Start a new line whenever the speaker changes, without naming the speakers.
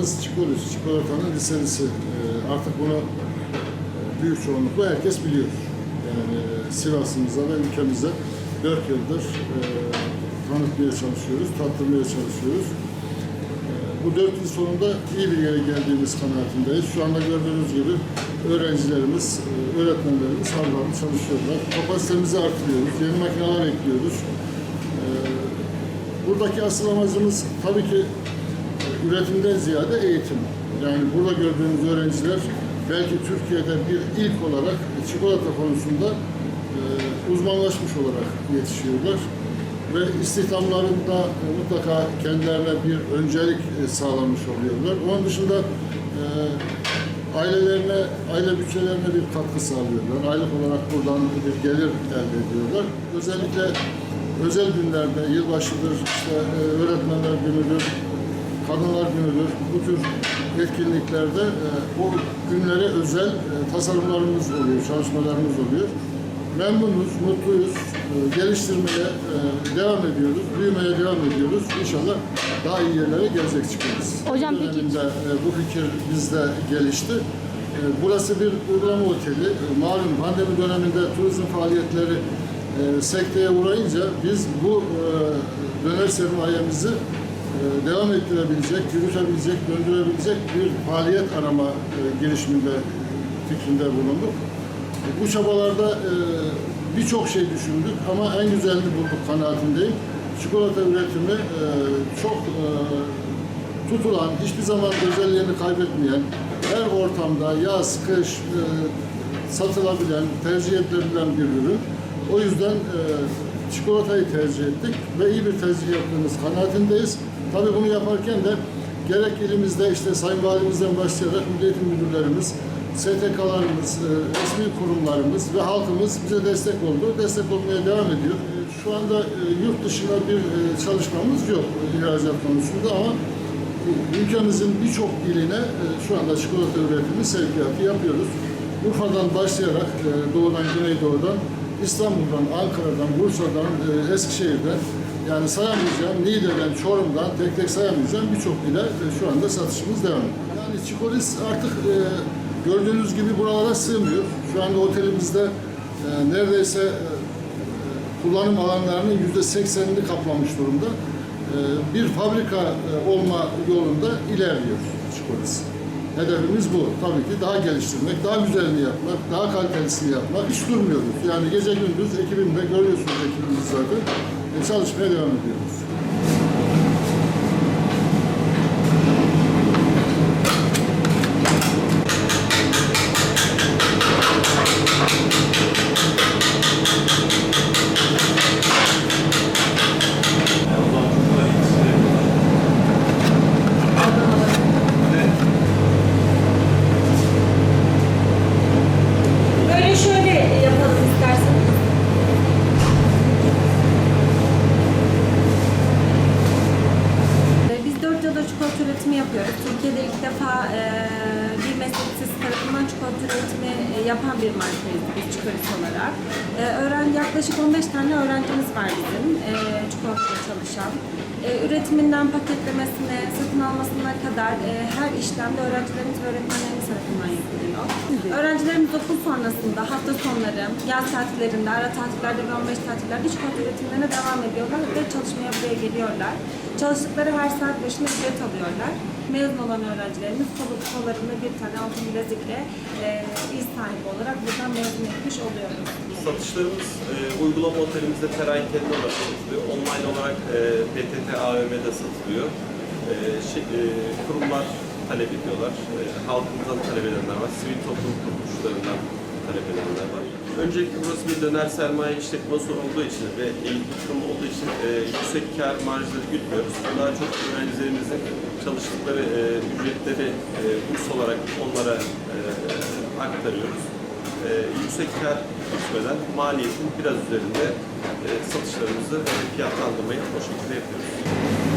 Las Çikolis, çikolatanın liselisi. Ee, Artık bunu e, büyük çoğunlukla herkes biliyor. Yani e, Sivas'ımıza ve ülkemize 4 yıldır e, tanıtmaya çalışıyoruz, tattırmaya çalışıyoruz. E, Bu 4 yıl sonunda iyi bir yere geldiğimiz kanaatindeyiz. Şu anda gördüğünüz gibi öğrencilerimiz, e, öğretmenlerimiz harbi çalışıyorlar. Kapasitemizi artırıyoruz, yeni makineler ekliyoruz. Buradaki asıl amacımız tabii ki üretimden ziyade eğitim. Yani burada gördüğünüz öğrenciler belki Türkiye'de bir ilk olarak çikolata konusunda e, uzmanlaşmış olarak yetişiyorlar. Ve istihdamlarında mutlaka kendilerine bir öncelik e, sağlamış oluyorlar. Onun dışında e, ailelerine, aile bütçelerine bir katkı sağlıyorlar. Aylık olarak buradan bir gelir elde ediyorlar. Özellikle özel günlerde, yılbaşıdır, işte e, öğretmenler günüdür, kadınlar günüdür, bu tür etkinliklerde e, o günlere özel e, tasarımlarımız oluyor, çalışmalarımız oluyor. Memnunuz, mutluyuz, e, geliştirmeye devam ediyoruz, büyümeye devam ediyoruz. İnşallah daha iyi yerlere gelecek çıkarız.
Hocam peki-
Döneminde, e, bu fikir bizde gelişti. Burası bir uygulama oteli. Malum pandemi döneminde turizm faaliyetleri sekteye uğrayınca biz bu döner sermayemizi devam ettirebilecek, yürütebilecek, döndürebilecek bir faaliyet arama e, girişiminde fikrinde bulunduk. E, Bu çabalarda e, birçok şey düşündük ama en güzelini bulduk kanaatindeyim. Çikolata üretimi e, çok e, tutulan, hiçbir zaman özelliğini kaybetmeyen, her ortamda yaz, kış e, satılabilen, tercih edilebilen bir ürün. O yüzden e, çikolatayı tercih ettik ve iyi bir tercih yaptığımız kanaatindeyiz. Tabii bunu yaparken de gerek elimizde işte Sayın Valimizden başlayarak Milli Eğitim Müdürlerimiz, STK'larımız, e, resmi kurumlarımız ve halkımız bize destek oldu. Destek olmaya devam ediyor. Şu anda e, yurt dışına bir e, çalışmamız yok ihracat konusunda ama ülkemizin birçok iline şu anda çikolata üretimi, sevkiyatı yapıyoruz. Urfa'dan başlayarak doğudan, güneydoğudan, İstanbul'dan, Ankara'dan, Bursa'dan, Eskişehir'den yani sayamayacağım, Niğde'den, Çorum'dan tek tek sayamayacağım birçok ile e, şu anda satışımız devam ediyor. Yani çikolis artık e, gördüğünüz gibi buralara sığmıyor. Şu anda otelimizde e, neredeyse e, kullanım alanlarının yüzde seksenini kaplamış durumda. Ee, Bir fabrika e, olma yolunda ilerliyor çikolatası. Hedefimiz bu. Tabii ki daha geliştirmek, daha güzelini yapmak, daha kalitelisini yapmak. Hiç durmuyoruz. Yani gece gündüz ekibimle görüyorsunuz ekibimizi zaten. E, Çalışmaya devam ediyoruz.
Üretimi yapıyoruz. Türkiye'de ilk defa e, bir mesleksiz tarafından çikolata üretimi e, yapan bir markayız biz çikolat olarak. E, öğren, yaklaşık 15 tane öğrencimiz var bizim e, çikolatada çalışan. Üretiminden paketlemesine, satın almasına kadar her işlemde öğrencilerimiz ve öğretmenlerimiz tarafından yapılıyor. Öğrencilerimiz okul sonrasında, hafta sonları, yaz tatillerinde, ara tatillerde ve 15 tatillerde çikolata üretimlerine devam ediyorlar ve çalışmaya buraya geliyorlar. Çalıştıkları her saat başına ücret alıyorlar. Mezun olan öğrencilerimiz kollarında bir tane altın bilezikle e, iş sahibi olarak buradan mezun etmiş oluyoruz.
Satışlarımız e, uygulama otelimizde perakende olarak satılıyor. Online olarak e, PTT AVM'de satılıyor. E, şey, e, kurumlar talep ediyorlar. E, halkımızdan talep edenler var. Sivil toplum kuruluşlarından talep edenler var. Öncelikle burası bir döner sermaye işletmesi olduğu için ve eğitim kurumu olduğu için e, yüksek kar marjları gütmüyoruz. Daha çok öğrencilerimizin çalıştıkları e, ücretleri e, burs olarak onlara e, aktarıyoruz e, yüksek kar gütmeden maliyetin biraz üzerinde e, satışlarımızı e, fiyatlandırmayı o şekilde yapıyoruz.